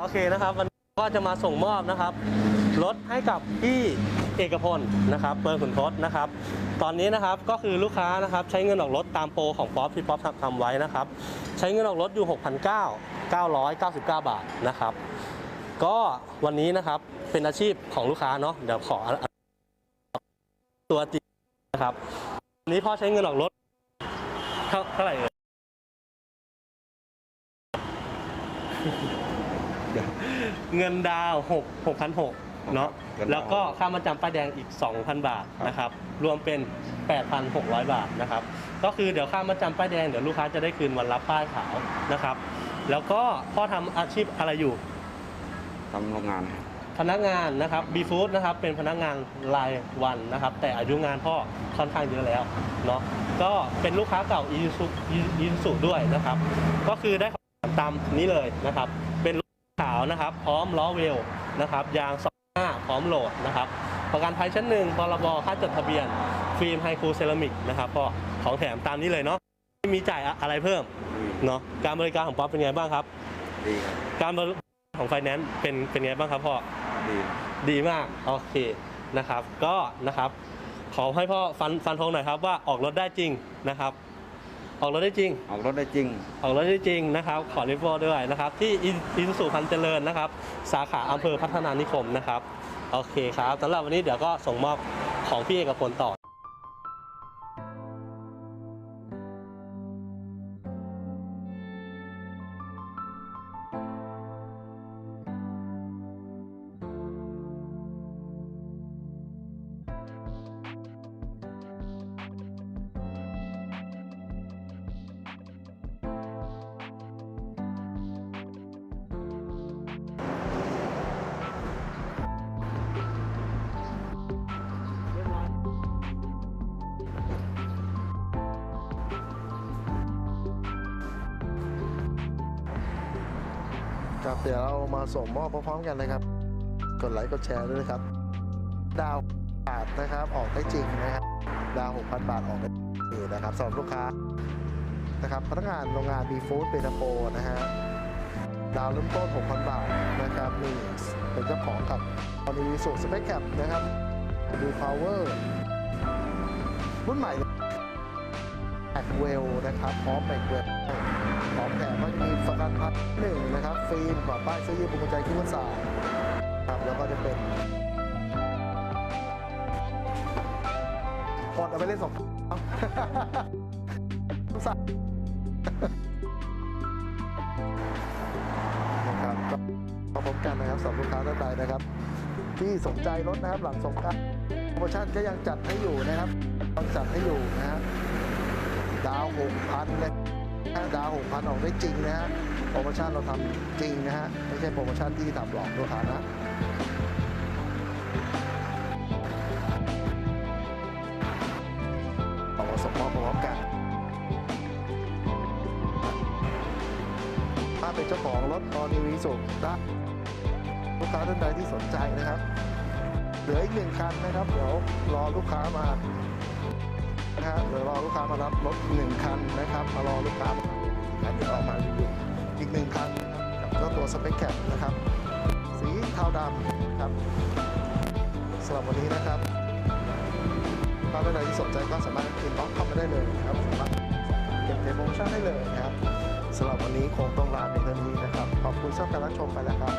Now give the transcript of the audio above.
โอเคนะครับวันนี้ก็จะมาส่งมอบนะครับรถให้กับพี่เอกพลนะครับเปิร์ขุนทศนะครับ ตอนนี้นะครับก็คือลูกค้านะครับใช้เงินออกรถตามโปรของป๊อปที่ป๊อปทำไว้นะครับ ใช้เงินออกรถอยู่ 6,999.99บาทนะครับ ก็วันนี้นะครับเป็นอาชีพของลูกค้าเนาะเดี๋ยวขอตัวจริงนะครับวันนี้พ่อใช้เงินออกรถเท่าเท่าไหร่เอ่ย เงินดาวน์6 6,600เนาะเงินดาวน์แล้วก็ค่ามาจำป้ายแดงอีก 2,000 บาทนะครับรวมเป็น 8,600 บาทนะครับก็คือเดี๋ยวค่ามาจำป้ายแดงเดี๋ยวลูกค้าจะได้คืนวันรับป้ายขาวนะครับ แล้วก็พ่อทำอาชีพอะไรอยู่ทำโรงงานพนักงานนะครับบีฟู้ดนะครับเป็นพนักงานรายวันนะครับ แต่อายุงานพ่อค่อนข้างเยอะแล้วเนาะก็เป็นลูกค้าเก่าอีซูอีซูด้วยนะครับ ก็คือได้ของตามนี้เลยนะครับเป็ นรถขาวนะครับพร้อมล้อเวลนะครับยาง25พร้อมโหลดนะครับประกันภัยชั้นหนึ่งพรบค่าจดทะเบียน ฟิล์มไฮคูเซรามิกนะครับพ่อของแถมตามนี้เลยเนาะไม่มีจ่ายอะไรเพิ่มเนาะการบริการของป๊อปเป็นไงบ้างครับดีครับการบริการของไฟแนนซ์เป็นเป็นไงบ้างครับพ่อดีดีมากโอเคนะครับ ก็นะครับ ขอให้พ่อฟันฟันธงหน่อยครับว่าออกรถได้จริงนะครับ ออกรถได้จริง ออกรถได้จริง ออกรถได้จริงนะครับ ขอรีบอด้วยนะครับ ที่อินสุพันเจริญนะครับ สาขาอำเภอพัฒนานิคมนะครับ โอเคครับสำหรับวันนี้เดี๋ยวก็ส่งมอบของพี่เอกพลต่อ ครับ เดี๋ยวเรามาส่งมอบพร้อมๆกันนะครับ กดไลค์กดแชร์ด้วยนะครับ ดาวบาทนะครับ ออกได้จริงนะครับ ดาว6,000 บาทออกได้นี่นะครับสำหรับลูกค้านะครับพนักงานโรงงานบีฟู้ดเบตาโปนะฮะดาวเริ่มต้น 6,000 บาทนะครับนี่เป็นเจ้าของกับออนิวิสุสเปคแคปนะครับดูพาวเวอร์รุ่นใหม่แม็กเวลนะครับพร้อมแม็กเวล ของแถมก็จะมีประกันภัยหนึ่งนะครับฟิล์มก่อป้ายเสื้อยืดภูมิใจคิ้วสายครับแล้วก็จะเป็นกดเอาไปเล่นสองสัตว์นะครับก็พบกันนะครับสำหรับลูกค้าท่านใดนะครับ ที่สนใจรถนะครับหลังสงการโปรโมชั่นก็ยังจัดให้อยู่นะครับยังจัดให้อยู่นะฮะดาวหกพันเลย ดาวหกพันออกได้จริงนะฮะโปรโมชั่นเราทำจริงนะฮะไม่ใช่โปรโมชั่นที่ทำหลอกลูกค้านะเอามาส่งมอบพร้อมกัน ถ้าเป็นเจ้าของรถตอนนี้วีสุนะลูกค้าท่านใดที่สนใจนะครับ เหลืออีกหนึ่งคันนะครับ เดี๋ยวรอลูกค้ามา นะฮะเดี๋ยวรอลูกค้ามารับรถหนึ่งคันนะครับมารอลูกค้ามาคันเดี๋ยวออกมารีวิวอีกหนึ่งคันนะครับกับตัวสเปคแคปนะครับ สีเทาดำนะครับสำหรับวันนี้นะครับถ้าท่านใดที่สนใจก็สามารถอินบ็อกซ์เข้ามาได้เลยนะครับสามารถเก็บเโปรโมชั่นได้เลยนะครับสำหรับวันนี้คงต้องลาเพียงเท่านี้นะครับ ขอบคุณสำหรับการรับชมไปแล้วครับ